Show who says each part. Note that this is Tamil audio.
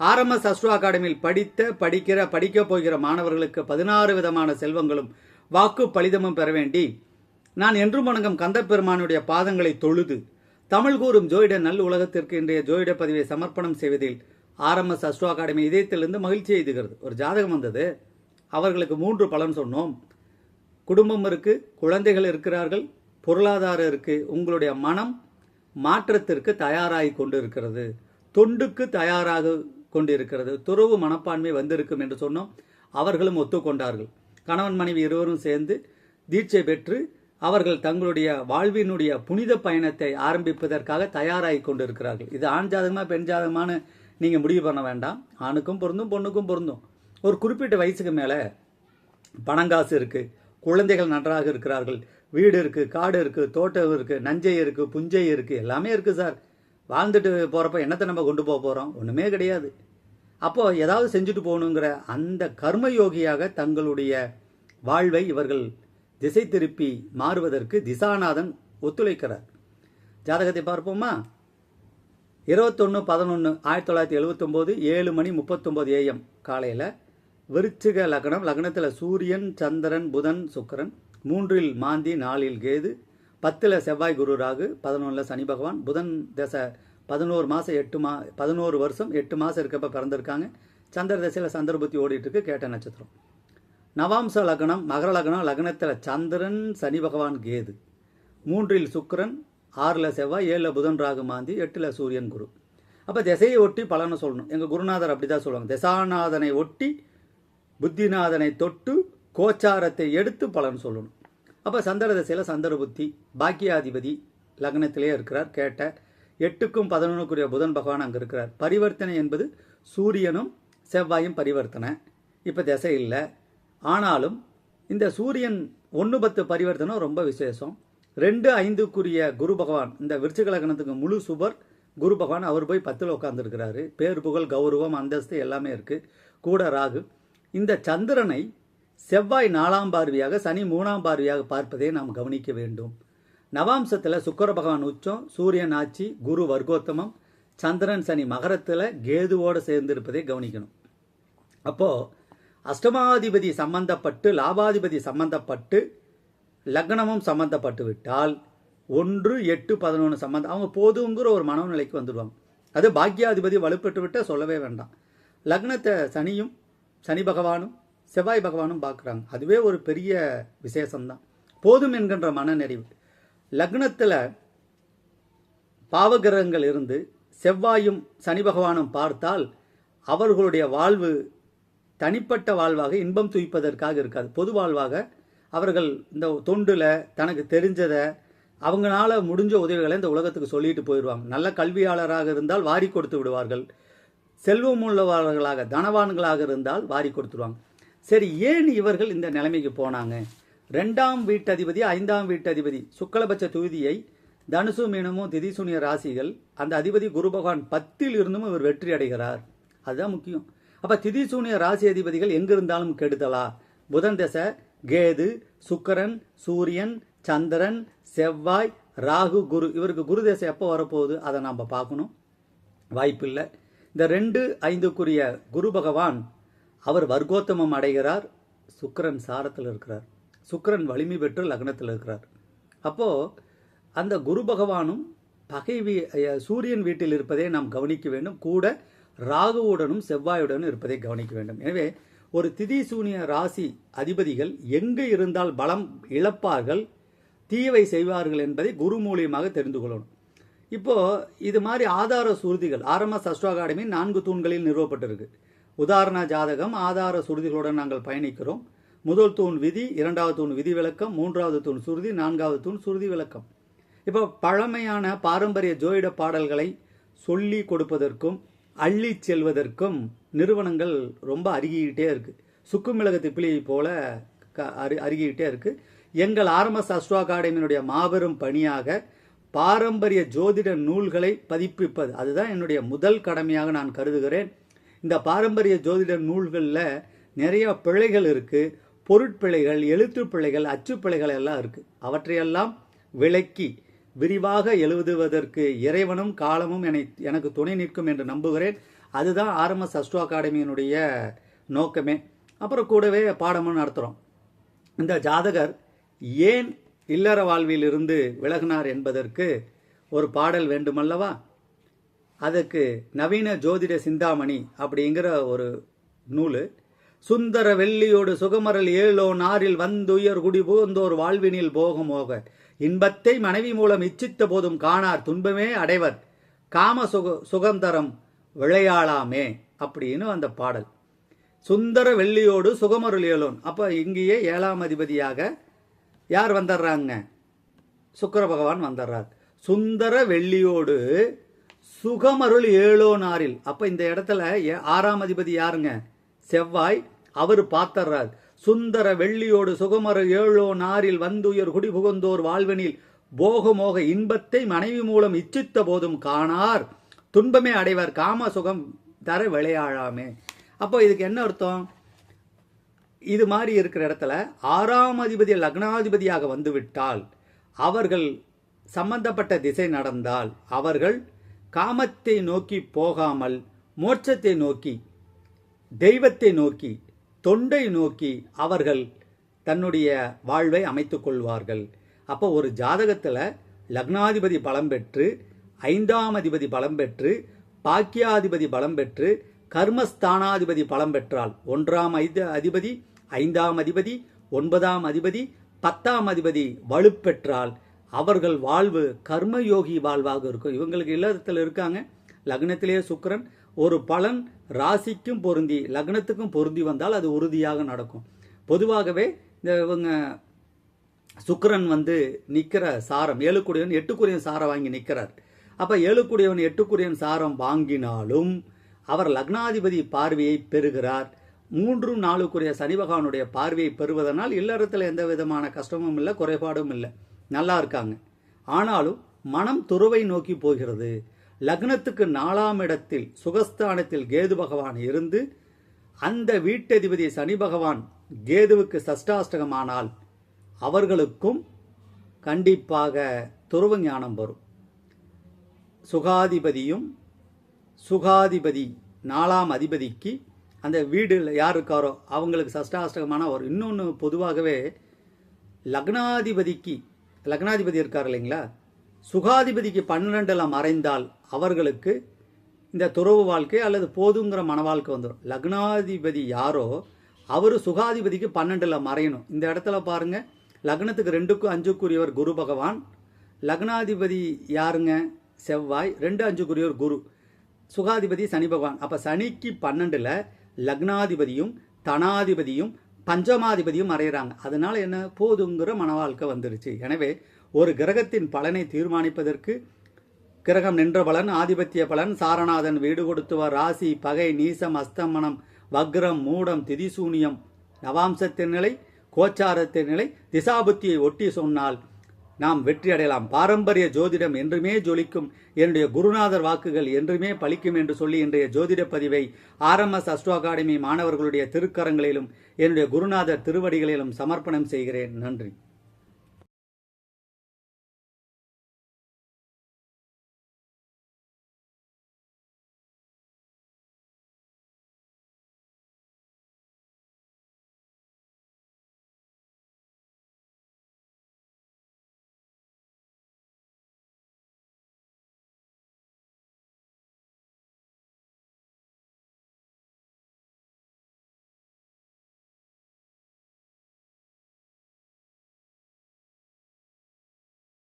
Speaker 1: ஆர்எம்எஸ் அஸ்ட்ரோ அகாடமியில் படித்த படிக்கிற படிக்கப் போகிற மாணவர்களுக்கு பதினாறு விதமான செல்வங்களும் வாக்கு பலிதமும் பெற வேண்டி நான் என்றும் வணங்கும் கந்தப்பெருமானுடைய பாதங்களை தொழுது தமிழ் கூறும் ஜோயிட நல் உலகத்திற்கு இன்றைய ஜோயிட பதிவை சமர்ப்பணம் செய்வதில் ஆர்எம்எஸ் அஸ்ட்ரோ அகாடமி இதயத்திலிருந்து மகிழ்ச்சி எய்துகிறது ஒரு ஜாதகம் வந்தது. அவர்களுக்கு மூன்று பலன் சொன்னோம். குடும்பம் இருக்கு குழந்தைகள் இருக்கிறார்கள் பொருளாதாரம் இருக்கு உங்களுடைய மனம் மாற்றத்திற்கு தயாராகி கொண்டு இருக்கிறது தொண்டுக்கு தயாராக கொண்டிருக்கிறது. துறவு மனப்பான்மை வந்திருக்கும் என்று சொன்னோம். அவர்களும் ஒத்துக்கொண்டார்கள். கணவன் மனைவி இருவரும் சேர்ந்து தீட்சை பெற்று அவர்கள் தங்களுடைய வாழ்வினுடைய புனித பயணத்தை ஆரம்பிப்பதற்காக தயாராகி கொண்டிருக்கிறார்கள். இது ஆண் ஜாதகமா பெண் ஜாதகமானு நீங்கள் முடிவு பண்ண வேண்டாம். ஆணுக்கும் பொருந்தும் பொண்ணுக்கும் பொருந்தும். ஒரு குறிப்பிட்ட வயசுக்கு மேலே பணங்காசு இருக்குது குழந்தைகள் நன்றாக இருக்கிறார்கள். வீடு இருக்குது காடு இருக்குது தோட்டம் இருக்குது நஞ்சை இருக்குது புஞ்சை இருக்குது எல்லாமே இருக்குது சார். வாழ்ந்துட்டு போகிறப்ப என்னத்தை நம்ம கொண்டு போக போகிறோம் ஒன்றுமே கிடையாது. அப்போது ஏதாவது செஞ்சுட்டு போகணுங்கிற அந்த கர்மயோகியாக தங்களுடைய வாழ்வை இவர்கள் திசை திருப்பி மாறுவதற்கு திசாநாதன் ஒத்துழைக்கிறார். ஜாதகத்தை பார்ப்போமா? இருபத்தொன்று பதினொன்று ஆயிரத்தி தொள்ளாயிரத்தி எழுவத்தொம்போது ஏழு மணி முப்பத்தொம்போது ஏஎம் காலையில் விருச்சிக லக்னம் லக்னத்தில் சூரியன் சந்திரன் புதன் சுக்கிரன் மூன்றில் மாந்தி நாலில் கேது பத்தில் செவ்வாய் குரு ராகு பதினொன்றில் சனி பகவான் புதன் தசை பதினோரு மாதம் எட்டு மா பதினோரு வருஷம் எட்டு மாதம் இருக்கப்ப பிறந்திருக்காங்க. சந்திர தசையில் சந்திரபுத்தி ஓடிட்டுருக்கு கேட்ட நட்சத்திரம். நவாம்ச லக்னம் மகர லக்னம் லக்னத்தில் சந்திரன் சனி பகவான் கேது. மூன்றில் சுக்கரன் ஆறில் செவ்வாய் ஏழில் புதன் ராகு மாந்தி எட்டில் சூரியன் குரு. அப்போ திசையை ஒட்டி பலனை சொல்லணும். எங்கள் குருநாதர் அப்படி தான் சொல்லுவாங்க. திசாநாதனை ஒட்டி புத்திநாதனை தொட்டு கோச்சாரத்தை எடுத்து பலன் சொல்லணும். அப்போ சந்திர திசையில் சந்திர புத்தி பாக்கியாதிபதி லக்னத்திலே இருக்கிறார் கேட்ட எட்டுக்கும் பதினொன்றுக்குரிய புதன் பகவான் அங்கே இருக்கிறார். பரிவர்த்தனை என்பது சூரியனும் செவ்வாயும் பரிவர்த்தனை. இப்போ திசை இல்லை. ஆனாலும் இந்த சூரியன் ஒன்று பத்து பரிவர்த்தனை ரொம்ப விசேஷம். ரெண்டு ஐந்துக்குரிய குரு பகவான் இந்த விருச்சிக லக்னத்துக்கு முழு சுபர் குரு பகவான் அவர் போய் பத்தில் உட்காந்துருக்கிறாரு பேர் புகழ் கௌரவம் அந்தஸ்து எல்லாமே இருக்குது கூட ராகு. இந்த சந்திரனை செவ்வாய் நாலாம் பார்வையாக சனி மூணாம் பார்வையாக பார்ப்பதை நாம் கவனிக்க வேண்டும். நவாம்சத்தில் சுக்கர பகவான் உச்சம் சூரியன் ஆட்சி குரு வர்க்கோத்தமம் சந்திரன் சனி மகரத்தில் கேதுவோடு சேர்ந்திருப்பதை கவனிக்கணும். அப்போது அஷ்டமாதிபதி சம்பந்தப்பட்டு லாபாதிபதி சம்பந்தப்பட்டு லக்னமும் சம்பந்தப்பட்டு விட்டால் ஒன்று எட்டு பதினொன்று சம்பந்தம் அவங்க போதுங்கிற ஒரு மனநிலைக்கு வந்துடுவாங்க. அது பாக்கியாதிபதி வலுப்பட்டு விட்டால் சொல்லவே வேண்டாம். லக்னத்தை சனியும் சனி பகவானும் செவ்வாய் பகவானும் பார்க்குறாங்க. அதுவே ஒரு பெரிய விசேஷம்தான். போதும் என்கின்ற மனநிறைவு. லக்னத்தில் பாவகிரகங்கள் இருந்து செவ்வாயும் சனி பகவானும் பார்த்தால் அவர்களுடைய வாழ்வு தனிப்பட்ட வாழ்வாக இன்பம் துய்ப்பதற்காக இருக்காது. பொது வாழ்வாக அவர்கள் இந்த தொண்டில் தனக்கு தெரிஞ்சதை அவங்களால முடிஞ்ச உதவிகளை இந்த உலகத்துக்கு சொல்லிட்டு போயிடுவாங்க. நல்ல கல்வியாளராக இருந்தால் வாரி கொடுத்து விடுவார்கள். செல்வம் உள்ளவர்களாக தனவான்களாக இருந்தால் வாரி கொடுத்துருவாங்க. சரி ஏன் இவர்கள் இந்த நிலைமைக்கு போனாங்க? ரெண்டாம் வீட்டதிபதி ஐந்தாம் வீட்டதிபதி சுக்கலபட்ச தொகுதியை தனுசு மீனமும் திதிசூனிய ராசிகள் அந்த அதிபதி குரு பகவான் பத்தில் இருந்தும் இவர் வெற்றி அடைகிறார். அதுதான் முக்கியம். அப்போ திதிசூனிய ராசி அதிபதிகள் எங்கிருந்தாலும் கெடுதலா? புதன் தசை கேது சுக்கரன் சூரியன் சந்திரன் செவ்வாய் ராகு குரு. இவருக்கு குரு தசை எப்போ வரப்போகுது? அதை நாம் பார்க்கணும். வாய்ப்பில்லை. இந்த ரெண்டு ஐந்துக்குரிய குரு பகவான் அவர் வர்க்கோத்தமம் அடைகிறார். சுக்கரன் சாரத்தில் இருக்கிறார். சுக்கரன் வலிமை பெற்று லக்னத்தில் இருக்கிறார். அப்போ அந்த குரு பகவானும் பகை வீ- சூரியன் வீட்டில் இருப்பதை நாம் கவனிக்க வேண்டும். கூட ராகுவுடனும் செவ்வாயுடனும் இருப்பதை கவனிக்க வேண்டும். எனவே ஒரு திதி சூனிய ராசி அதிபதிகள் எங்கு இருந்தால் பலம் இழப்பார்கள் தீவை செய்வார்கள் என்பதை குரு மூலியமாக தெரிந்து கொள்ளணும். இப்போது இது மாதிரி ஆதார சுருதிகள் ஆர்எம்எஸ் அஸ்ட்ரோ அகாடமி நான்கு தூண்களில் நிறுவப்பட்டிருக்கு. உதாரண ஜாதகம் ஆதார சுருதிகளுடன் நாங்கள் பயணிக்கிறோம். முதல் தூண் விதி இரண்டாவது தூண் விதி விளக்கம் மூன்றாவது தூண் சுருதி நான்காவது தூண் சுருதி விளக்கம். இப்போ பழமையான பாரம்பரிய ஜோதிட பாடல்களை சொல்லி கொடுப்பதற்கும் அள்ளி செல்வதற்கும் நிறுவனங்கள் ரொம்ப அருகிக்கிட்டே இருக்குது சுக்கு மிளகு திப்பிலியை போல க- அரு அருகிக்கிட்டே இருக்குது எங்கள் ஆரம்ப அஸ்ட்ரோ அகாடமியினுடைய மாபெரும் பணியாக பாரம்பரிய ஜோதிட நூல்களை பதிப்பிப்பது. அதுதான் என்னுடைய முதல் கடமையாக நான் கருதுகிறேன். இந்த பாரம்பரிய ஜோதிட நூல்களில் நிறைய பிழைகள் இருக்குது பொருட்பிழைகள் எழுத்துப்பிழைகள் அச்சுப்பிழைகள் எல்லாம் இருக்கு. அவற்றையெல்லாம் விளக்கி விரிவாக எழுதுவதற்கு இறைவனும் காலமும் என்னை எனக்கு துணை நிற்கும் என்று நம்புகிறேன். அதுதான் ஆர்எம்எஸ் அஸ்ட்ரோ அகாடமியினுடைய நோக்கமே. அப்புறம் கூடவே பாடமும் நடத்துகிறோம் இந்த ஜாதகர் ஏன் இல்லற வாழ்வில் இருந்து விலகினார் என்பதற்கு ஒரு பாடல் வேண்டுமல்லவா? அதுக்கு நவீன ஜோதிட சிந்தாமணி அப்படிங்கிற ஒரு நூல் சுந்தர வெள்ளியோடு சுகமரல் ஏழோ நாரில் வந்துயர் குடி புகுந்தோர் வாழ்வினில் போகமோக இன்பத்தை மனைவி மூலம் இச்சித்த போதும் காணார் துன்பமே அடைவர். காம சுக சுகந்தரம் விளையாளாமே அப்படின்னு அந்த பாடல். சுந்தர வெள்ளியோடு சுகமருள் ஏழோன். அப்போ இங்கேயே ஏழாம் அதிபதியாக யார் வந்துடுறாங்க சுக்கர பகவான் வந்துடுறார் சுந்தர வெள்ளியோடு சுகமருள் ஏழோனாரில் அப்போ இந்த இடத்துல ஏ- ஆறாம் அதிபதி யாருங்க? செவ்வாய் அவர் பார்த்தர்றார் சுந்தர வெள்ளியோடு சுகமர ஏழோ நாரில் வந்துயர் குடி புகுந்தோர் வாழ்வனில் போகமோக இன்பத்தை மனைவி மூலம் இச்சித்த போதும் காணார். துன்பமே அடைவர் காம சுகம் தர விளையாழாமே. அப்போ இதுக்கு என்ன அர்த்தம்? இது மாதிரி இருக்கிற இடத்துல ஆறாம் அதிபதி லக்னாதிபதியாக வந்துவிட்டால் அவர்கள் சம்பந்தப்பட்ட திசை நடந்தால் அவர்கள் காமத்தை நோக்கி போகாமல் மோட்சத்தை நோக்கி தெய்வத்தை நோக்கி தொண்டை நோக்கி அவர்கள் தன்னுடைய வாழ்வை அமைத்துக்கொள்வார்கள் அப்போ ஒரு ஜாதகத்தில் லக்னாதிபதி பலம் பெற்று ஐந்தாம் அதிபதி பலம் பெற்று பாக்கியாதிபதி பலம் பெற்று கர்மஸ்தானாதிபதி பலம் பெற்றால் ஒன்றாம் ஐந்து அதிபதி ஐந்தாம் அதிபதி ஒன்பதாம் அதிபதி பத்தாம் அதிபதி வலுப்பெற்றால் அவர்கள் வாழ்வு கர்மயோகி வாழ்வாக இருக்கும். இவங்களுக்கு இல்லத்தில் இருக்காங்க. லக்னத்திலேயே சுக்கிரன் ஒரு பலன் ராசிக்கும் பொருந்தி லக்னத்துக்கும் பொருந்தி வந்தால் அது உறுதியாக நடக்கும். பொதுவாகவே இந்த இவங்க சுக்கரன் வந்து நிற்கிற சாரம் ஏழுக்குடியவன் எட்டுக்குரியன் சாரம் வாங்கி நிற்கிறார் அப்போ ஏழுக்குடியவன் எட்டுக்குரியன் சாரம் வாங்கினாலும் அவர் லக்னாதிபதி பார்வையை பெறுகிறார். மூன்றும் நாளுக்குரிய சனி பகவானுடைய பார்வையை பெறுவதனால் இல்லறத்தில் எந்த விதமான கஷ்டமும் இல்லை குறைபாடும் இல்லை. நல்லா இருக்காங்க. ஆனாலும் மனம் துருவை நோக்கி போகிறது. லக்னத்துக்கு நாலாம் இடத்தில் சுகஸ்தானத்தில் கேது பகவான் இருந்து அந்த வீட்டதிபதி சனி பகவான் கேதுவுக்கு சஷ்டாஷ்டகமானால் அவர்களுக்கும் கண்டிப்பாக துருவ ஞானம் வரும். சுகாதிபதியும் சுகாதிபதி நாலாம் அதிபதிக்கு அந்த வீடு யார் இருக்காரோ அவங்களுக்கு சஷ்டாஷ்டகமான ஒரு இன்னொன்று பொதுவாகவே லக்னாதிபதிக்கு லக்னாதிபதி இருக்கார் இல்லைங்களா? சுகாதிபதிக்கு பன்னிரெண்டுல மறைந்தால் அவர்களுக்கு இந்த துறவு வாழ்க்கை அல்லது போதுங்கிற மன வாழ்க்கை வந்துடும். லக்னாதிபதி யாரோ அவர் சுகாதிபதிக்கு பன்னெண்டில் மறையணும். இந்த இடத்துல பாருங்க லக்னத்துக்கு ரெண்டுக்கும் அஞ்சுக்குரியவர் குரு பகவான் லக்னாதிபதி யாருங்க? செவ்வாய் ரெண்டு அஞ்சுக்குரியவர் குரு. சுகாதிபதி சனி பகவான். அப்போ சனிக்கு பன்னெண்டில் லக்னாதிபதியும் தனாதிபதியும் பஞ்சமாதிபதியும் மறையிறாங்க. அதனால என்ன? போதுங்கிற மன வாழ்க்கை வந்துருச்சு. எனவே ஒரு கிரகத்தின் பலனை தீர்மானிப்பதற்கு கிரகம் நின்ற பலன் ஆதிபத்திய பலன் சாரநாதன் வீடு கொடுத்துவர். ராசி பகை நீசம் அஸ்தமனம் வக்ரம் மூடம் திதிசூனியம் நவாம்சத்தின் நிலை கோச்சாரத்தின் நிலை திசாபுத்தியை ஒட்டி சொன்னால் நாம் வெற்றி அடையலாம். பாரம்பரிய ஜோதிடம் என்றுமே ஜொலிக்கும். என்னுடைய குருநாதர் வாக்குகள் என்றுமே பலிக்கும் என்று சொல்லி இன்றைய ஜோதிட பதிவை ஆர்எம்எஸ் அஸ்ட்ரோ அகாடமி மாணவர்களுடைய திருக்கரங்களிலும் என்னுடைய குருநாதர் திருவடிகளிலும் சமர்ப்பணம் செய்கிறேன். நன்றி.